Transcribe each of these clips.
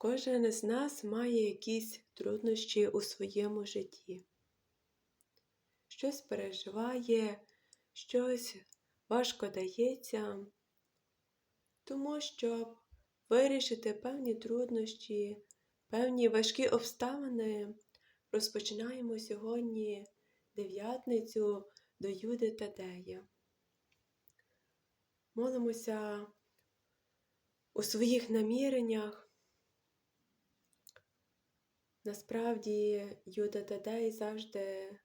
Кожен з нас має якісь труднощі у своєму житті. Щось переживає, щось важко дається, тому щоб вирішити певні труднощі, певні важкі обставини, розпочинаємо сьогодні дев'ятницю до Юди Тадея. Молимося у своїх наміреннях. Насправді Юда Тадей завжди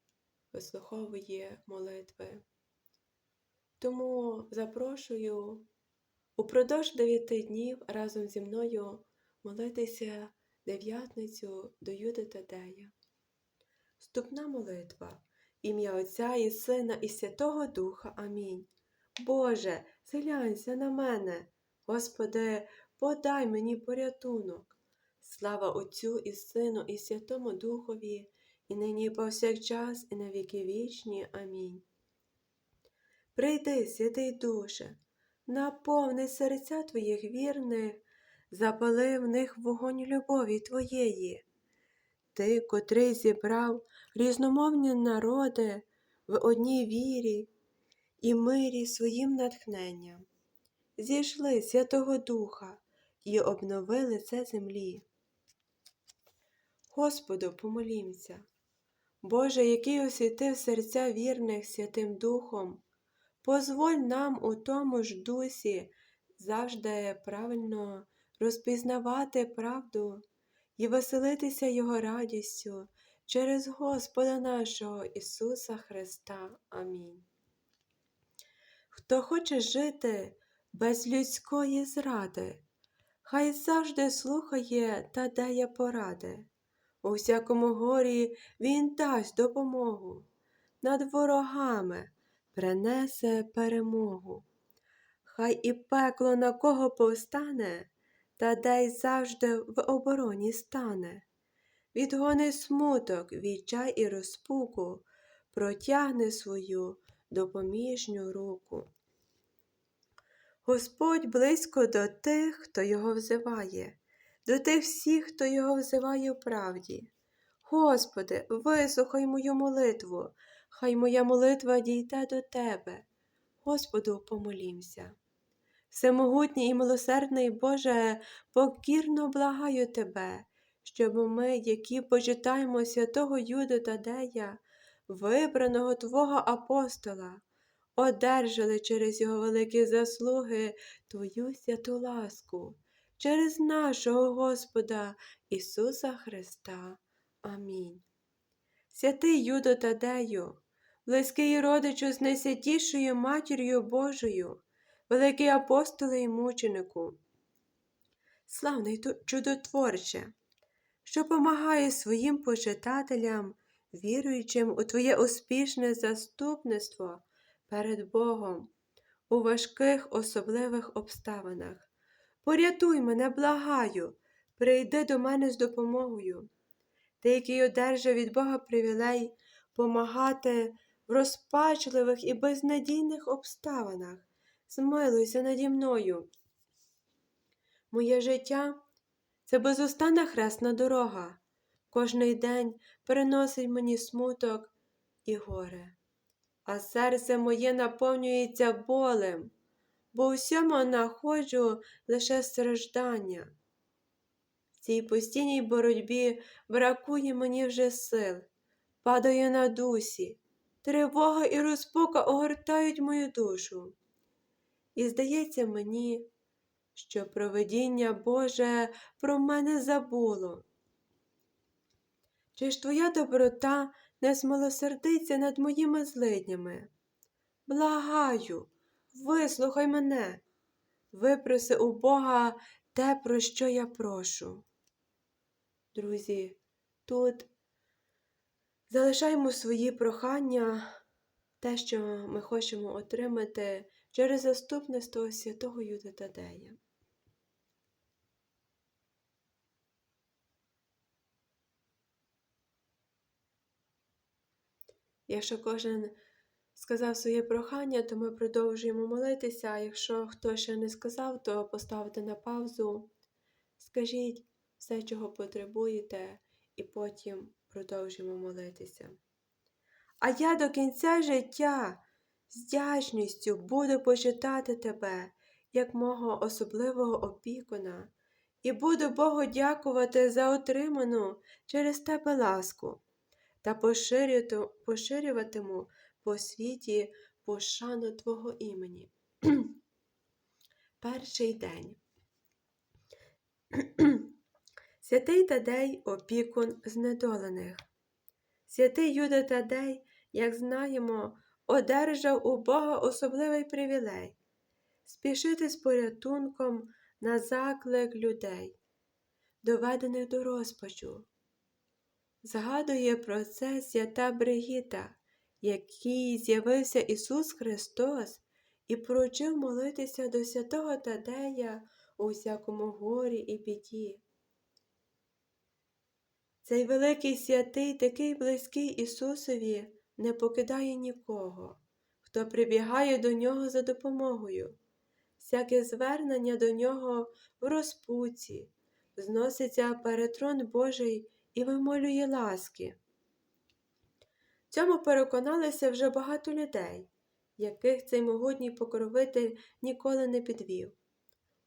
вислуховує молитви. Тому запрошую упродовж дев'яти днів разом зі мною молитися дев'ятницю до Юди Тадея. Вступна молитва. Ім'я Отця і Сина і Святого Духа. Амінь. Боже, зглянься на мене, Господи, подай мені порятунок. Слава Отцю і Сину, і Святому Духові, і нині і повсякчас, і на віки вічні. Амінь. Прийди, святий душе, наповни серця твоїх вірних, запали в них вогонь любові Твоєї. Ти, котрий зібрав різномовні народи в одній вірі і мирі своїм натхненням, зійшли Святого Духа і обнови лице землі. Господу помолімся. Боже, який освятив серця вірних Святим Духом, позволь нам у тому ж дусі завжди правильно розпізнавати правду і веселитися Його радістю через Господа нашого Ісуса Христа. Амінь. Хто хоче жити без людської зради, хай завжди слухає та дає поради. У всякому горі він дасть допомогу, над ворогами принесе перемогу. Хай і пекло на кого повстане, та дай завжди в обороні стане. Відгони смуток, відчай і розпуку, протягне свою допоміжню руку. Господь близько до тих, хто його взиває до тих всіх, хто його взиває в правді. Господи, вислухай мою молитву, хай моя молитва дійде до Тебе. Господу, помолімся. Всемогутній і милосердний Боже, покірно благаю Тебе, щоб ми, які почитаємо святого Юду Тадея, вибраного Твого апостола, одержали через його великі заслуги Твою святу ласку через нашого Господа Ісуса Христа. Амінь. Святий Юдо Тадею, близький родичу з найсвятішою Матір'ю Божою, великий апостоле і мученику, славний чудотворче, що помагає своїм почитателям, віруючим у Твоє успішне заступництво перед Богом у важких особливих обставинах. Порятуй мене, благаю, прийди до мене з допомогою. Ти, який одержав від Бога привілей помагати в розпачливих і безнадійних обставинах, змилуйся наді мною. Моє життя це безустанна хресна дорога. Кожний день приносить мені смуток і горе, а серце моє наповнюється болем бо у всьому находжу лише страждання. В цій постійній боротьбі бракує мені вже сил, падаю на дусі, тривога і розпука огортають мою душу. І здається мені, що провидіння Боже про мене забуло. Чи ж твоя доброта не змилосердиться над моїми злиднями? Благаю, Вислухай мене, випроси у Бога те, про що я прошу. Друзі, тут залишаємо свої прохання, те, що ми хочемо отримати через заступництво святого Юда Тадея. Якщо кожен сказав своє прохання, то ми продовжуємо молитися. А якщо хто ще не сказав, то поставте на паузу. Скажіть все, чого потребуєте, і потім продовжимо молитися. А я до кінця життя з вдячністю буду почитати тебе як мого особливого опікуна, і буду Богу дякувати за отриману через тебе ласку та поширюватиму по світі пошану Твого імені. Перший день. Святий Тадей опікун знедолених. Святий Юда Тадей, як знаємо, одержав у Бога особливий привілей спішити з порятунком на заклик людей, доведених до розпачу. Згадує про це свята Бригіта, якій з'явився Ісус Христос і поручив молитися до святого Тадея у всякому горі і біді. Цей великий святий, такий близький Ісусові, не покидає нікого, хто прибігає до нього за допомогою. Всяке звернення до нього в розпуці, зноситься перед трон Божий і вимолює ласки. Цьому переконалися вже багато людей, яких цей могутній покровитель ніколи не підвів.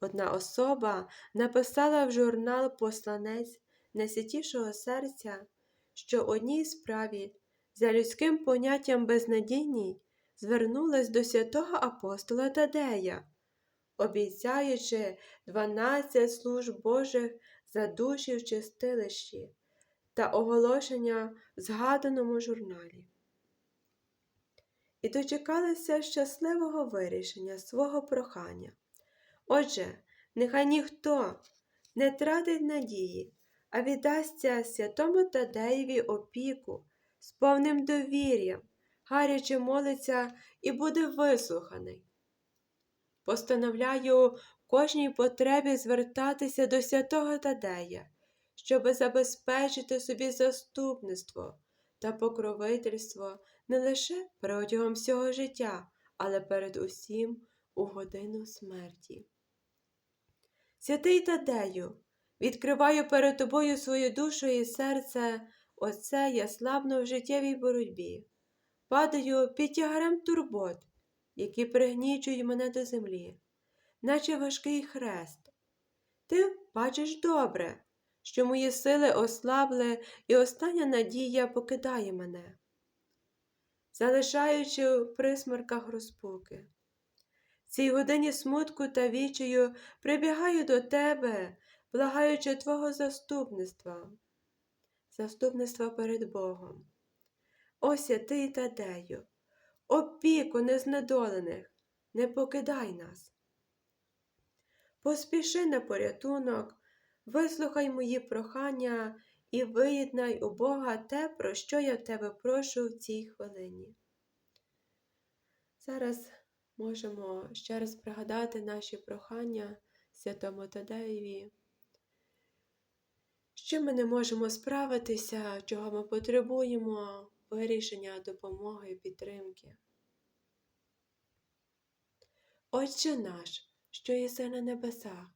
Одна особа написала в журнал Посланець найсвятішого серця, що одній справі за людським поняттям безнадійній звернулась до святого апостола Тадея, обіцяючи дванадцять служб Божих за душі в чистилищі та оголошення в згаданому журналі. І дочекалися щасливого вирішення свого прохання. Отже, нехай ніхто не тратить надії, а віддасться святому Тадеєві опіку з повним довір'ям, гаряче молиться і буде вислуханий. Постановляю кожній потребі звертатися до святого Тадея, щоби забезпечити собі заступництво та покровительство не лише протягом всього життя, але перед усім у годину смерті. Святий Тадею, відкриваю перед тобою свою душу і серце, оце я слабно в життєвій боротьбі, падаю під тягарем турбот, які пригнічують мене до землі, наче важкий хрест. Ти бачиш добре, що мої сили ослабли, і остання надія покидає мене, залишаючи в присмерках розпуки. В цій годині смутку та вічею прибігаю до тебе, благаючи Твого заступництва, заступництва перед Богом. О святий Тадею, опіку незнедолених, не покидай нас. Поспіши на порятунок, вислухай мої прохання і виєднай у Бога те, про що я тебе прошу в цій хвилині. Зараз можемо ще раз пригадати наші прохання святому Тадеєві. Що ми не можемо справитися, чого ми потребуємо вирішення допомоги і підтримки. Отче наш, що єси на небесах,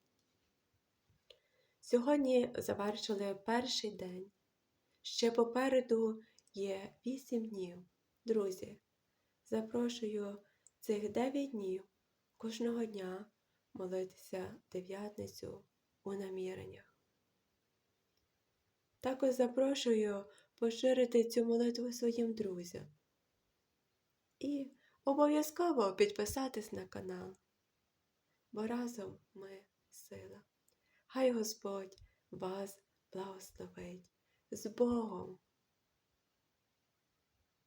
Сьогодні завершили перший день. Ще попереду є вісім днів. Друзі, запрошую цих дев'ять днів кожного дня молитися дев'ятницю у наміреннях. Також запрошую поширити цю молитву своїм друзям. І обов'язково підписатись на канал, бо разом ми сила. Хай Господь вас благословить з Богом!